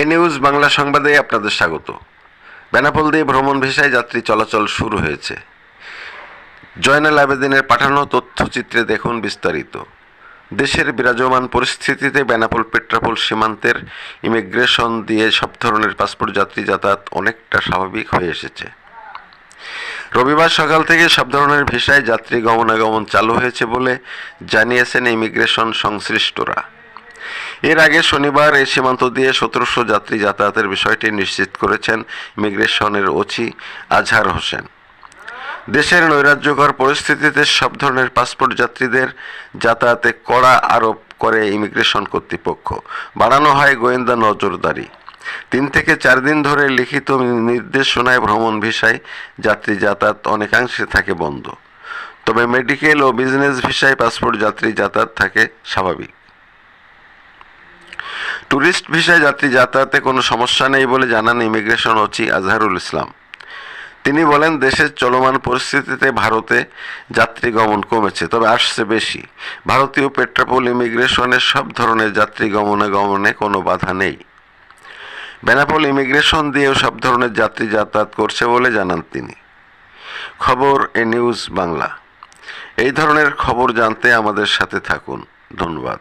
এ news Bangla সংবাদে আপনাদের স্বাগত। বেনাপোল দিয়ে ভ্রমণ ভিসায় যাত্রী চলাচল শুরু হয়েছে। জয়নাল আবেদিনের পাঠানো তথ্যচিত্রে দেখুন বিস্তারিত। দেশের বিরাজমান পরিস্থিতিতে বেনাপোল পেট্রাপোল সীমান্তের ইমিগ্রেশন দিয়ে সব ধরনের পাসপোর্ট যাত্রী যাতায়াত অনেকটা স্বাভাবিক হয়ে এসেছে। রবিবার সকাল থেকে সব ধরনের ভিসায় যাত্রী গমনাগমন চালু হয়েছে বলে জানিয়েছেন ইমিগ্রেশন সংশ্লিষ্টরা। এর আগে শনিবার এই সীমান্ত দিয়ে সতেরোশো যাত্রী যাতায়াতের বিষয়টি নিশ্চিত করেছেন ইমিগ্রেশনের ওসি আজহার হোসেন। দেশের নৈরাজ্যকর পরিস্থিতিতে সব ধরনের পাসপোর্ট যাত্রীদের যাতায়াতে কড়া আরোপ করে ইমিগ্রেশন কর্তৃপক্ষ। বাড়ানো হয় গোয়েন্দা নজরদারি। তিন থেকে চার দিন ধরে লিখিত নির্দেশনায় ভ্রমণ ভিসায় যাত্রী যাতায়াত অনেকাংশে থাকে বন্ধ। তবে মেডিকেল ও বিজনেস ভিসায় পাসপোর্ট যাত্রী যাতায়াত থাকে স্বাভাবিক। ট্যুরিস্ট ভিসায় যাত্রী যাতায়াতে কোনো সমস্যা নেই বলে জানান ইমিগ্রেশন ওসি আজহারুল ইসলাম। তিনি বলেন, দেশের চলমান পরিস্থিতিতে ভারতে যাত্রী গমন কমেছে, তবে আসছে বেশি। ভারতীয় পেট্রাপোল ইমিগ্রেশনের সব ধরনের যাত্রী গমনে গমনে কোনো বাধা নেই। বেনাপোল ইমিগ্রেশন দিয়েও সব ধরনের যাত্রী যাতায়াত করছে বলে জানান তিনি। খবর এ নিউজ বাংলা। এই ধরনের খবর জানতে আমাদের সাথে থাকুন। ধন্যবাদ।